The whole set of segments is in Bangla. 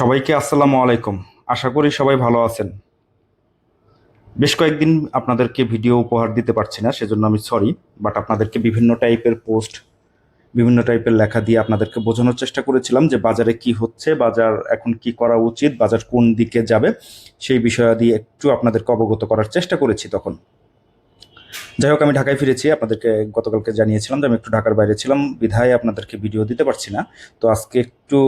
সবাইকে আসসালামু আলাইকুম। আশা করি সবাই ভালো আছেন। বেশ কয়েকদিন আপনাদেরকে ভিডিও উপহার দিতে পারছি না, সেজন্য আমি সরি বাট আপনাদেরকে বিভিন্ন টাইপের পোস্ট বিভিন্ন টাইপের লেখা দিয়ে আপনাদেরকে বোঝানোর চেষ্টা করেছিলাম যে বাজারে কি হচ্ছে, বাজার এখন কি করা উচিত, বাজার কোন দিকে যাবে, সেই বিষয়াদি একটু আপনাদেরকে অবগত করার চেষ্টা করেছি তখন। যাই হোক, আমি ঢাকায় ফিরেছি, আপনাদেরকে গতকালকে জানিয়েছিলাম যে আমি একটু ঢাকার বাইরে ছিলাম, বিধায় আপনাদেরকে ভিডিও দিতে পারছি না। তো আজকে একটু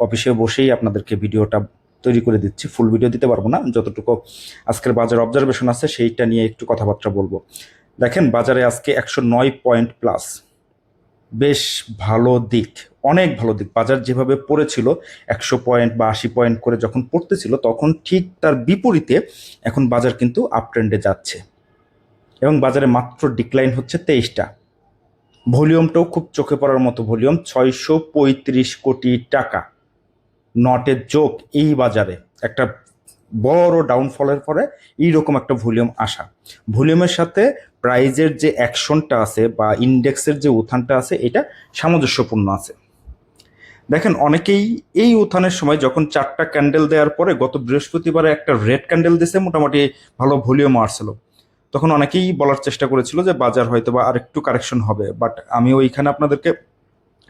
অফিসে বসেই আপনাদেরকে ভিডিওটা তৈরি করে দিচ্ছি। ফুল ভিডিও দিতে পারব না। যতটুকু আজকের বাজার অবজারভেশন আছে, সেইটা নিয়ে একটু কথাবার্তা বলব। দেখেন, বাজারে আজকে একশো নয় পয়েন্ট প্লাস বেশ ভালো দিক, অনেক ভালো দিক। বাজার যেভাবে পড়েছিল, একশো পয়েন্ট বা আশি পয়েন্ট করে যখন পড়তেছিল, তখন ঠিক তার বিপরীতে এখন বাজার কিন্তু আপ ট্রেন্ডে যাচ্ছে। এবং বাজারে মাত্র ডিক্লাইন হচ্ছে তেইশটা। ভলিউমটাও খুব চোখে পড়ার মতো ভলিউম ছয়শো পঁয়ত্রিশ কোটি টাকা। নটের যোগ এই বাজারে একটা বড় ডাউনফলের পরে এইরকম একটা ভলিউম আসা। ভলিউমের সাথে প্রাইজের যে অ্যাকশনটা আছে বা ইন্ডেক্সের যে উত্থানটা আছে, এটা সামঞ্জস্যপূর্ণ আছে। দেখেন, অনেকেই এই উত্থানের সময় যখন চারটা ক্যান্ডেল দেওয়ার পরে গত বৃহস্পতিবারে একটা রেড ক্যান্ডেল দিছে, মোটামুটি ভালো ভলিউম আসছিল তখন অনেকেই বলার চেষ্টা করেছিল যে বাজার হয়তো বা আরেকটু কারেকশন হবে বাট আমি ওইখানে আপনাদেরকে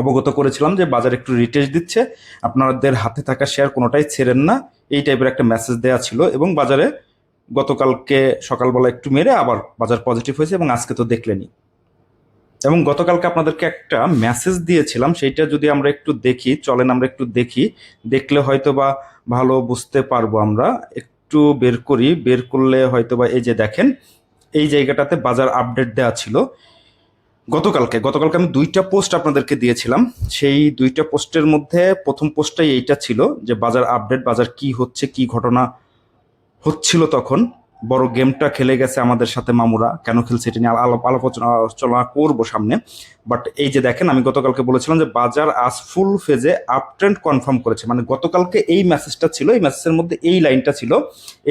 অবগত করেছিলাম যে বাজার একটু রিটেস্ট দিচ্ছে। আপনাদের হাতে থাকা শেয়ার কোনোটাই ছেড়েন না। এই টাইপের একটা মেসেজ দেওয়া ছিল এবং বাজারে গতকালকে সকালবেলা একটু মেরে আবার বাজার পজিটিভ হয়েছে এবং আজকে তো দেখলেনি এবং গতকালকে আপনাদেরকে একটা মেসেজ দিয়েছিলাম, সেইটা যদি আমরা একটু দেখি, চলেন আমরা একটু দেখি। দেখলে হয়তো বা ভালো বুঝতে পারব আমরা। একটু বের করি, বের করলে হয়তো বা এই যে দেখেন, এই জায়গাটাতে বাজার আপডেট দেওয়া ছিল। গতকালকে গতকালকে আমি দুইটা পোস্ট আপনাদেরকে দিয়েছিলাম। সেই দুইটা পোস্টের মধ্যে প্রথম পোস্টটাই এইটা ছিল যে বাজার আপডেট বাজার কি হচ্ছে, কি ঘটনা হচ্ছিল তখন। বড় গেমটা খেলে গেছে আমাদের সাথে মামুরা। কেন খেলছে এটা নিয়ে আলাপ আলোচনা করব সামনে। বাট এই যে দেখেন, আমি গতকালকে বলেছিলাম যে বাজার আজ ফুল ফেজে আপ ট্রেন্ড কনফার্ম করেছে। মানে গতকালকে এই মেসেজটা ছিল, এই মেসেজের মধ্যে এই লাইনটা ছিল।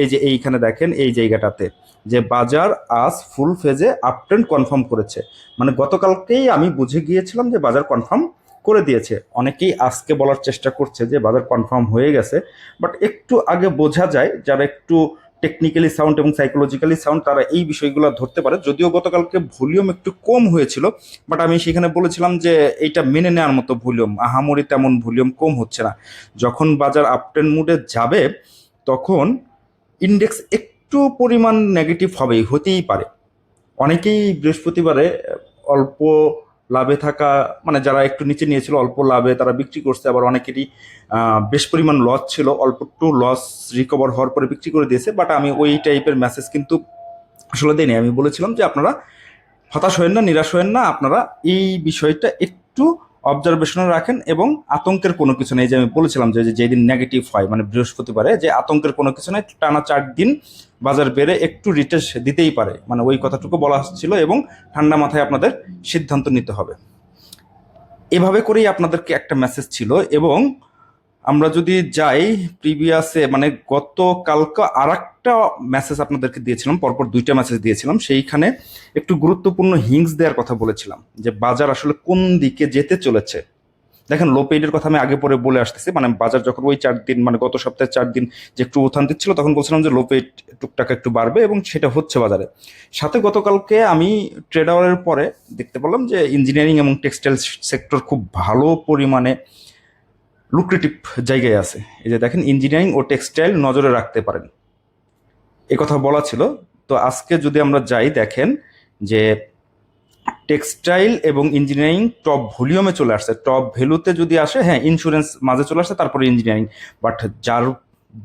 এই যে এইখানে দেখেন, এই জায়গাটাতে যে বাজার আজ ফুল ফেজে আপ ট্রেন্ড কনফার্ম করেছে। মানে গতকালকেই আমি বুঝে গিয়েছিলাম যে বাজার কনফার্ম করে দিয়েছে। অনেকেই আজকে বলার চেষ্টা করছে যে বাজার কনফার্ম হয়ে গেছে। বাট একটু আগে বোঝা যায়, যারা একটু টেকনিক্যালি সাউন্ড এবং সাইকোলজিক্যালি সাউন্ড তারা এই বিষয়গুলো ধরতে পারে। যদিও গতকালকে ভলিউম একটু কম হয়েছিল বাট আমি সেখানে বলেছিলাম যে এইটা মেনে নেওয়ার মতো ভলিউম, আহামরি তেমন ভলিউম কম হচ্ছে না। যখন বাজার আপটেন মুডে যাবে, তখন ইন্ডেক্স একটু পরিমাণ নেগেটিভ হবেই, হতেই পারে। অনেকেই বৃহস্পতিবারে অল্প লাভে থাকা মানে যারা একটু নিচে নিয়েছিল অল্প লাভে তারা বিক্রি করছে, আবার অনেকেরই বেশ পরিমাণ লস ছিল, অল্প একটু লস রিকভার হওয়ার পরে বিক্রি করে দিয়েছে বাট আমি ওই টাইপের মেসেজ কিন্তু আসলে দিইনি। আমি বলেছিলাম যে আপনারা হতাশ হয়েন না, নিরাশ হয়েন না, আপনারা এই বিষয়টা একটু অবজারভেশনে রাখেন এবং আতঙ্কের কোনো কিছু নেই। যে আমি বলেছিলাম যে যেদিন নেগেটিভ হয় মানে বৃহস্পতিবারে, যে আতঙ্কের কোনো কিছু নেই, টানা চার দিন বাজার বেড়ে একটু রিটেস দিতেই পারে। মানে ওই কথাটুকু বলা ছিল এবং ঠান্ডা মাথায় আপনাদের সিদ্ধান্ত নিতে হবে। এভাবে করেই আপনাদেরকে একটা মেসেজ ছিল এবং আমরা যদি যাই প্রিভিয়াসে মানে গতকালকে আর একটা মেসেজ আপনাদেরকে দিয়েছিলাম, পরপর দুইটা মেসেজ দিয়েছিলাম, সেইখানে একটু গুরুত্বপূর্ণ হিংস দেওয়ার কথা বলেছিলাম, যে বাজার আসলে কোন দিকে যেতে চলেছে। দেখেন লো পেইডের কথা আমি আগে পরে বলে আসতেছি মানে বাজার যখন ওই চার দিন মানে গত সপ্তাহে চার দিন যে একটু উত্থান দিচ্ছিল, তখন বলছিলাম যে লো পেইড টুকটাক একটু বাড়বে এবং সেটা হচ্ছে বাজারে। সাথে গতকালকে আমি ট্রেড আওয়ারের পরে দেখতে পেলাম যে ইঞ্জিনিয়ারিং এবং টেক্সটাইল সেক্টর খুব ভালো পরিমাণে লুক্রেটিভ জায়গায় আছে। এই যে দেখেন ইঞ্জিনিয়ারিং ও টেক্সটাইল নজরে রাখতে পারেন। এ কথা বলা ছিল। তো আজকে যদি আমরা যাই, দেখেন যে টেক্সটাইল এবং ইঞ্জিনিয়ারিং টপ ভলিউমে চলে আসছে। টপ ভ্যালুতে যদি আসে হ্যাঁ ইন্স্যুরেন্স মাঝে চলে আসছে, তারপরে ইঞ্জিনিয়ারিং বাট যার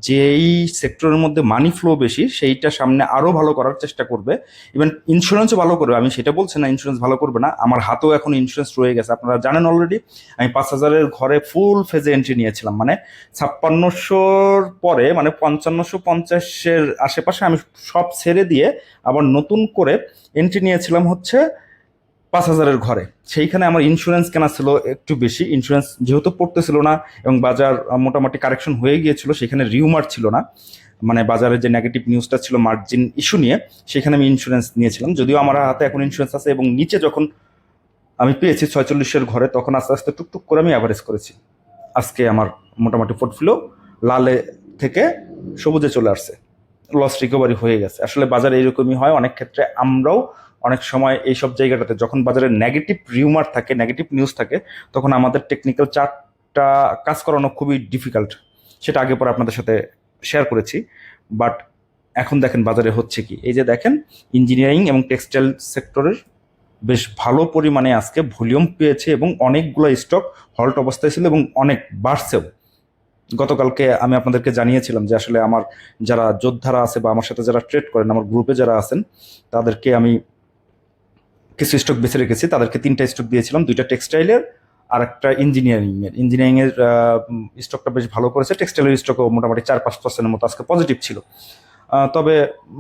যেই সেক্টরের মধ্যে মানি ফ্লো বেশি, সেইটা সামনে আরও ভালো করার চেষ্টা করবে। ইভেন ইন্স্যুরেন্সও ভালো করবে। আমি সেটা বলছি না ইন্স্যুরেন্স ভালো করবে না। আমার হাতেও এখন ইন্স্যুরেন্স রয়ে গেছে। আপনারা জানেন অলরেডি আমি পাঁচ হাজারের ঘরে ফুল ফেজে এন্ট্রি নিয়েছিলাম। মানে ছাপ্পান্নশোর পরে মানে পঞ্চান্নশো পঞ্চাশের আশেপাশে আমি সব ছেড়ে দিয়ে আবার নতুন করে এন্ট্রি নিয়েছিলাম হচ্ছে পাঁচ হাজারের ঘরে। সেইখানে আমার ইন্স্যুরেন্স কেনা ছিল একটু বেশি। ইন্স্যুরেন্স যেহেতু পড়তেছিল না এবং বাজার মোটামুটি কারেকশন হয়ে গিয়েছিল, সেখানে রিউমার ছিল না। মানে বাজারের যে নেগেটিভ নিউজটা ছিল মার্জিন ইস্যু নিয়ে, সেখানে আমি ইন্স্যুরেন্স নিয়েছিলাম। যদিও আমার হাতে এখন ইন্স্যুরেন্স আছে এবং নিচে যখন আমি পেয়েছি ছয়চল্লিশের ঘরে, তখন আস্তে আস্তে টুকটুক করে আমি অ্যাভারেজ করেছি। আজকে আমার মোটামুটি পোর্টফোলিও লালে থেকে সবুজে চলে আসছে। লস রিকভারি হয়ে গেছে। আসলে বাজারে এরকমই হয়, অনেক ক্ষেত্রে আমরাও অনেক সময় এই সব জায়গাটাতে যখন বাজারে নেগেটিভ রিউমার থাকে নেগেটিভ নিউজ থাকে, তখন আমাদের টেকনিক্যাল চার্টটা কাজ করানো খুবই ডিফিকাল্ট সেটা আগে পরে আপনাদের সাথে শেয়ার করেছি। বাট এখন দেখেন বাজারে হচ্ছে কি? এই যে দেখেন ইঞ্জিনিয়ারিং এবং টেক্সটাইল সেক্টরের বেশ ভালো পরিমাণে আজকে ভলিউম পেয়েছে এবং অনেকগুলো স্টক হল্ট অবস্থায় ছিল এবং অনেক বাড়ছেও। গতকালকে আমি আপনাদেরকে জানিয়েছিলাম যে আসলে আমার যারা যোদ্ধারা আছে বা আমার সাথে যারা ট্রেড করেন, আমার গ্রুপে যারা আছেন, তাদেরকে আমি কিছু স্টক বেছে রেখেছি, তাদেরকে তিনটা স্টক দিয়েছিলাম, দুইটা টেক্সটাইলের আর একটা ইঞ্জিনিয়ারিং এর। ইঞ্জিনিয়ারিং এর স্টকটা বেশ ভালো করেছে টেক্সটাইলের স্টকও মোটামুটি চার পাঁচ পার্সেন্টের মতো আজকে পজিটিভ ছিল। তবে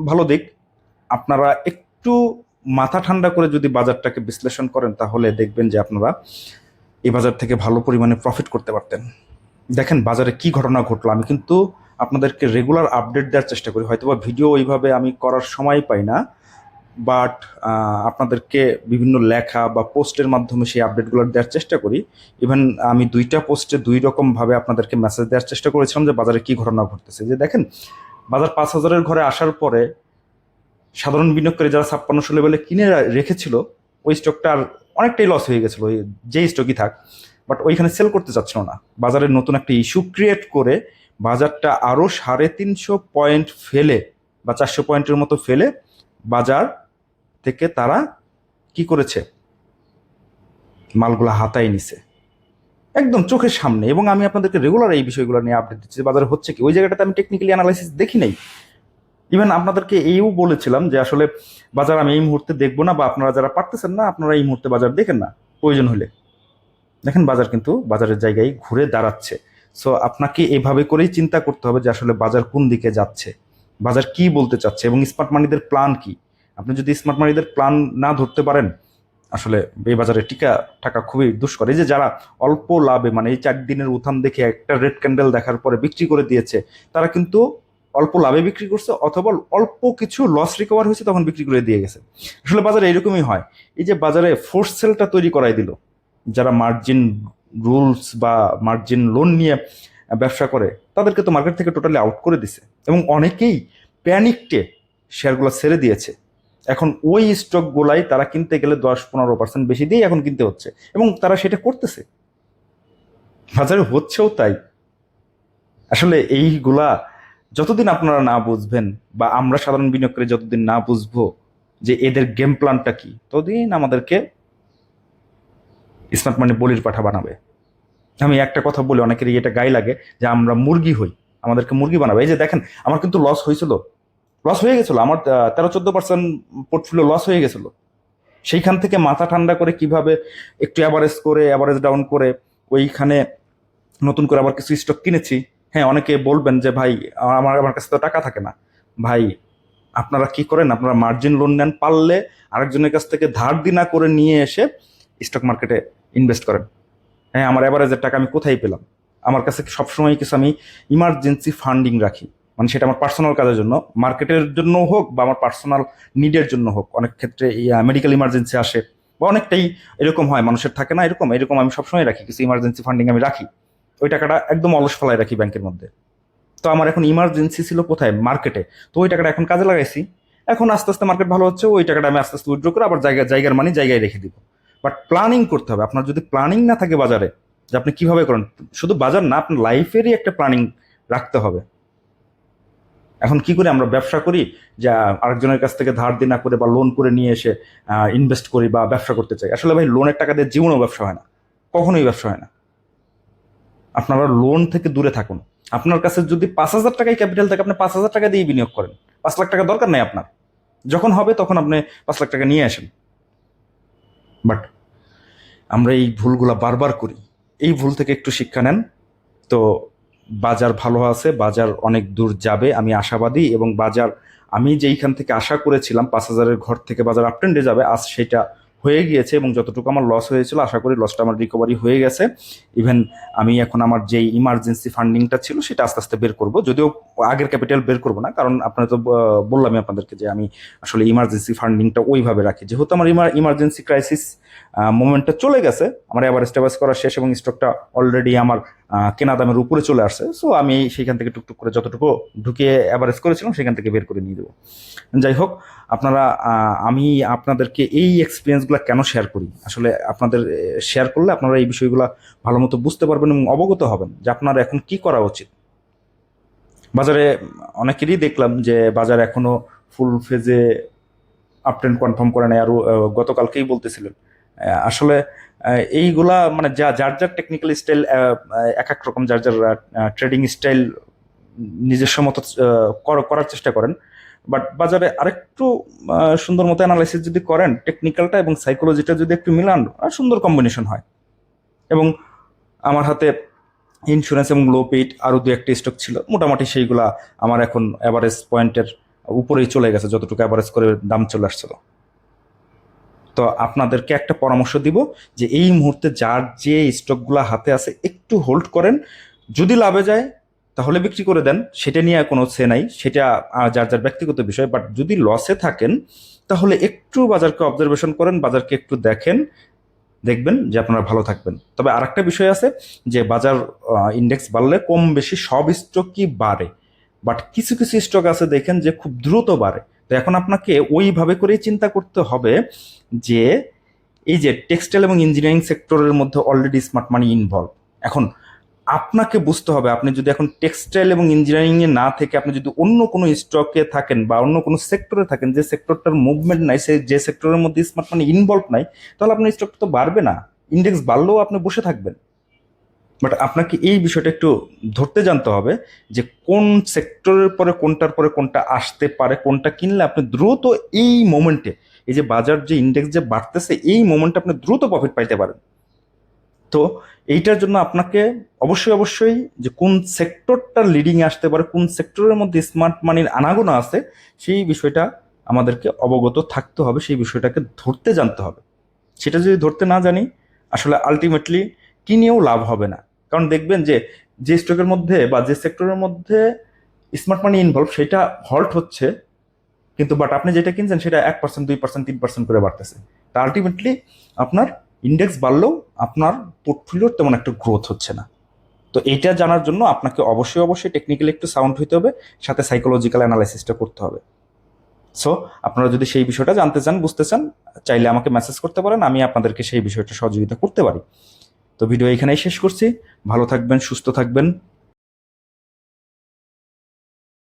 ভালো দিক, আপনারা একটু মাথা ঠান্ডা করে যদি বাজারটাকে বিশ্লেষণ করেন, তাহলে দেখবেন যে আপনারা এই বাজার থেকে ভালো পরিমাণে প্রফিট করতে পারতেন। দেখেন বাজারে কি ঘটনা ঘটলো, আমি কিন্তু আপনাদেরকে রেগুলার আপডেট দেওয়ার চেষ্টা করি। হয়তোবা ভিডিও ওইভাবে আমি করার সময় পাই না বাট আপনাদেরকে বিভিন্ন লেখা বা পোস্টের মাধ্যমে সেই আপডেটগুলো দেওয়ার চেষ্টা করি। ইভেন আমি দুইটা পোস্টে দুই রকমভাবে আপনাদেরকে মেসেজ দেওয়ার চেষ্টা করেছিলাম যে বাজারে কি ঘটনা ঘটতেছে। যে দেখেন, বাজার পাঁচ হাজারের ঘরে আসার পরে সাধারণ বিনিয়োগকারী যারা ছাপ্পান্নশো লেভেলে কিনে রেখেছিল, ওই স্টকটা আর অনেকটাই লস হয়ে গেছিল, ওই যেই স্টকই থাক। বাট ওইখানে সেল করতে চাচ্ছিল না। বাজারের নতুন একটা ইস্যু ক্রিয়েট করে বাজারটা আরও সাড়ে তিনশো পয়েন্ট ফেলে বা চারশো পয়েন্টের মতো ফেলে বাজার থেকে তারা কি করেছে? মালগুলা হাতায় নিছে। একদম চোখের সামনে। এবং আমি আপনাদেরকে রেগুলার এই বিষয়গুলো নিয়ে আপডেট দিচ্ছি। বাজারে হচ্ছে কি? ওই জায়গাটাতে আমি টেকনিক্যালি অ্যানালাইসিস দেখি নাই। ইভেন আপনাদেরকে এইও বলেছিলাম যে আসলে বাজার আমি এই মুহূর্তে দেখব না বা আপনারা যারা পারতেছেন না, আপনারা এই মুহূর্তে বাজার দেখেন না। প্রয়োজন হলে। দেখেন বাজার কিন্তু বাজারের জায়গায় ঘুরে দাঁড়াচ্ছে। সো আপনাকে এভাবে করেই চিন্তা করতে হবে যে আসলে বাজার কোন দিকে যাচ্ছে। বাজার কি বলতে চাচ্ছে? এবং স্মার্ট মানিদের প্ল্যান কি? আপনি যদি স্মার্ট মানিদের প্ল্যান না ধরতে পারেন, আসলে এই বাজারে টিকা টাকা খুবই দুষ্কর। এই যে যারা অল্প লাভে মানে এই চার দিনের উত্থান দেখে একটা রেড ক্যান্ডেল দেখার পরে বিক্রি করে দিয়েছে, তারা কিন্তু অল্প লাভে বিক্রি করছে অথবা অল্প কিছু লস রিকভার হয়েছে তখন বিক্রি করে দিয়ে গেছে। আসলে বাজারে এরকমই হয়। এই যে বাজারে ফোর্স সেলটা তৈরি করাই দিল, যারা মার্জিন রুলস বা মার্জিন লোন নিয়ে ব্যবসা করে, তাদেরকে তো মার্কেট থেকে টোটালি আউট করে দিছে। এবং অনেকেই প্যানিকটে শেয়ারগুলো ছেড়ে দিয়েছে। এখন ওই স্টকগুলাই তারা কিনতে গেলে দশ পনেরো পার্সেন্ট বেশি দিয়ে এখন কিনতে হচ্ছে। এবং তারা সেটা করতেছে। বাজারে হচ্ছেও তাই। আসলে এইগুলা যতদিন আপনারা না বুঝবেন বা আমরা সাধারণ বিনিয়োগকারী যতদিন না বুঝব যে এদের গেম প্ল্যানটা কি, ততদিন আমাদেরকে স্মার্ট মানি বলির পাঠা বানাবে। আমি একটা কথা বলি, অনেকেরই এটা গায়ে লাগে যে আমরা মুরগি হই, আমাদেরকে মুরগি বানাবে। এই যে দেখেন, আমার কিন্তু লস হয়েছিল। লস হয়ে গেছিল? আমার তেরো চোদ্দ পার্সেন্ট পোর্টফোলিও লস হয়ে গেছিল। সেইখান থেকে মাথা ঠান্ডা করে কীভাবে একটু অ্যাভারেজ করে অ্যাভারেজ ডাউন করে, ওইখানে নতুন করে আবার কিছু স্টক কিনেছি। হ্যাঁ অনেকে বলবেন যে, ভাই, আমার আমার কাছে তো টাকা থাকে না। ভাই, আপনারা কি করেন? আপনারা মার্জিন লোন নেন পারলে আরেকজনের কাছ থেকে ধার দিনা করে নিয়ে এসে স্টক মার্কেটে ইনভেস্ট করেন। হ্যাঁ আমার অ্যাভারেজের টাকা আমি কোথায় পেলাম? আমার কাছে সবসময় কিছু আমি ইমার্জেন্সি ফান্ডিং রাখি। মানে সেটা আমার পার্সোনাল কাজের জন্য মার্কেটের জন্য হোক বা আমার পার্সোনাল নিডের জন্য হোক, অনেক ক্ষেত্রে মেডিকেল ইমার্জেন্সি আসে বা অনেকটাই এরকম হয়, মানুষের থাকে না এরকম এরকম আমি সবসময় রাখি, কিছু ইমার্জেন্সি ফান্ডিং আমি রাখি, ওই টাকাটা একদম অলস ফেলায় রাখি ব্যাংকের মধ্যে। তো আমার এখন ইমার্জেন্সি ছিল কোথায়? মার্কেটে তো ওই টাকাটা এখন কাজে লাগাইছি। এখন আস্তে আস্তে মার্কেট ভালো হচ্ছে, ওই টাকাটা আমি আস্তে আস্তে উইথড্র করে আবার জায়গা, জায়গার মানে জায়গায় রেখে দিব। বাট প্ল্যানিং করতে হবে। আপনার যদি প্ল্যানিং না থাকে বাজারে, যে আপনি কীভাবে করেন, শুধু বাজার না, আপনার লাইফেরই একটা প্ল্যানিং রাখতে হবে। এখন কি করে আমরা ব্যবসা করি? যে আরেকজনের কাছ থেকে ধার দিয়ে না করে বা লোন করে নিয়ে এসে ইনভেস্ট করি বা ব্যবসা করতে চাই। আসলে ভাই লোনের টাকা দিয়ে জীবনেও ব্যবসা হয় না। কখনোই ব্যবসা হয় না। আপনারা লোন থেকে দূরে থাকুন। আপনার কাছে যদি পাঁচ হাজার টাকায় ক্যাপিটাল থাকে, আপনি পাঁচ হাজার টাকা দিয়ে বিনিয়োগ করেন। পাঁচ লাখ টাকা দরকার নেই আপনার। যখন হবে তখন আপনি পাঁচ লাখ টাকা নিয়ে আসেন। বাট আমরা এই ভুলগুলা বারবার করি। এই ভুল থেকে একটু শিক্ষা নেন। তো বাজার ভালো আছে, বাজার অনেক দূর যাবে, আমি আশাবাদী এবং বাজার আমি যেইখান থেকে আশা করেছিলাম পাঁচ হাজারের ঘর থেকে বাজার আপ ট্রেন্ডে যাবে, আজ সেটা হয়ে গিয়েছে এবং যতটুকু আমার লস হয়েছিল, আশা করি লসটা আমার রিকভারি হয়ে গেছে। ইভেন আমি এখন আমার যেই ইমার্জেন্সি ফান্ডিংটা ছিল, সেটা আস্তে আস্তে বের করব। যদিও আগের ক্যাপিটাল বের করব না, কারণ আপনারা তো বললামই আপনাদেরকে যে আমি আসলে ইমার্জেন্সি ফান্ডিংটা ওইভাবে রাখি। যেহেতু আমার ইমার্জেন্সি ক্রাইসিস মোমেন্টটা চলে গেছে। আমার এবার স্টেবাস করা শেষ এবং স্টকটা অলরেডি আমার কেনা দামের উপরে চলে আসছে। সো আমি সেইখান থেকে টুকটুক করে যতটুকু ঢুকিয়ে অ্যাভারেজ করেছিলাম, সেখান থেকে বের করে নিয়ে দেবো। যাই হোক, আপনারা আমি আপনাদেরকে এই এক্সপিরিয়েন্সগুলো কেন শেয়ার করি? আসলে আপনাদের শেয়ার করলে আপনারা এই বিষয়গুলো ভালো মতো বুঝতে পারবেন এবং অবগত হবেন যে আপনার এখন কি করা উচিত। বাজারে অনেকেরই দেখলাম যে বাজার এখনও ফুল ফেজে আপ ট্রেন্ড কনফার্ম করে নেয় আরও গতকালকেই বলতেছিলেন। আসলে এইগুলা মানে যা, যার যার টেকনিক্যাল স্টাইল এক এক রকম যার যার ট্রেডিং স্টাইল নিজস্ব মতো কর- করার চেষ্টা করেন। বাট বাজারে আরেকটু সুন্দর মতো অ্যানালাইসিস যদি করেন টেকনিক্যালটা এবং সাইকোলজিটা যদি একটু মিলান সুন্দর কম্বিনেশন হয়। এবং আমার হাতে ইন্স্যুরেন্স এবং লো পেইড আরও দু একটা স্টক ছিল, মোটামুটি সেইগুলা আমার এখন অ্যাভারেজ পয়েন্টের উপরেই চলে গেছে, যতটুকু অ্যাভারেজ করে দাম চলে আসছিল। তো আপনাদেরকে একটা পরামর্শ দিব যে এই মুহূর্তে যার যে স্টকগুলো হাতে আছে, একটু হোল্ড করেন। যদি লাভে যায়, তাহলে বিক্রি করে দেন। সেটা নিয়ে কোনো সে নাই। সেটা যার যার ব্যক্তিগত বিষয় বাট যদি লসে থাকেন, তাহলে একটু বাজারকে অবজারভেশন করেন, বাজারকে একটু দেখেন। দেখবেন যে আপনারা ভালো থাকবেন। তবে আরেকটা বিষয় আছে যে বাজার ইন্ডেক্স বাড়লে কম বেশি সব স্টকই বাড়ে। বাট কিছু কিছু স্টক আছে দেখেন যে খুব দ্রুত বাড়ে। এখন আপনাকে ওইভাবে করেই চিন্তা করতে হবে যে এই যে টেক্সটাইল এবং ইঞ্জিনিয়ারিং সেক্টরের মধ্যে অলরেডি স্মার্ট মানি ইনভলভ এখন আপনাকে বুঝতে হবে, আপনি যদি এখন টেক্সটাইল এবং ইঞ্জিনিয়ারিং এ না থেকে আপনি যদি অন্য কোনো স্টকে থাকেন বা অন্য কোনো সেক্টরে থাকেন, যে সেক্টরটার মুভমেন্ট নাই, সে যে সেক্টরের মধ্যে স্মার্ট মানি ইনভলভ নাই, তাহলে আপনার স্টকটা তো বাড়বে না। ইন্ডেক্স বাড়লেও আপনি বসে থাকবেন। বাট আপনাকে এই বিষয়টা একটু ধরতে জানতে হবে যে কোন সেক্টরের পরে কোনটার পরে কোনটা আসতে পারে, কোনটা কিনলে আপনি দ্রুত এই মোমেন্টে এই যে বাজার যে ইন্ডেক্স যে বাড়তেছে, এই মোমেন্টে আপনি দ্রুত প্রফিট পাইতে পারেন। তো এইটার জন্য আপনাকে অবশ্যই অবশ্যই যে কোন সেক্টরটা লিডিং আসতে পারে, কোন সেক্টরের মধ্যে স্মার্ট মানির আনাগোনা আছে, সেই বিষয়টা আমাদেরকে অবগত থাকতে হবে, সেই বিষয়টাকে ধরতে জানতে হবে। সেটা যদি ধরতে না জানি, আসলে আলটিমেটলি কিনেও লাভ হবে না। কারণ দেখবেন যে যে স্টকের মধ্যে বা যে সেক্টরের মধ্যে স্মার্ট মানি ইনভলভ সেটা হল্ট হচ্ছে, কিন্তু বাট আপনি যেটা কিনছেন সেটা এক পার্সেন্ট দুই পার্সেন্ট তিন পার্সেন্ট করে বাড়তেছে। তা আলটিমেটলি আপনার ইন্ডেক্স বাড়লেও আপনার পোর্টফোলিওর তেমন একটা গ্রোথ হচ্ছে না। তো এইটা জানার জন্য আপনাকে অবশ্যই অবশ্যই টেকনিক্যালি একটু সাউন্ড হইতে হবে, সাথে সাইকোলজিক্যাল অ্যানালাইসিসটা করতে হবে। সো আপনারা যদি সেই বিষয়টা জানতে চান, বুঝতে চান, চাইলে আমাকে মেসেজ করতে পারেন, আমি আপনাদেরকে সেই বিষয়টা সহযোগিতা করতে পারি। তো ভিডিও এখানেই শেষ করছি। ভালো থাকবেন সুস্থ থাকবেন।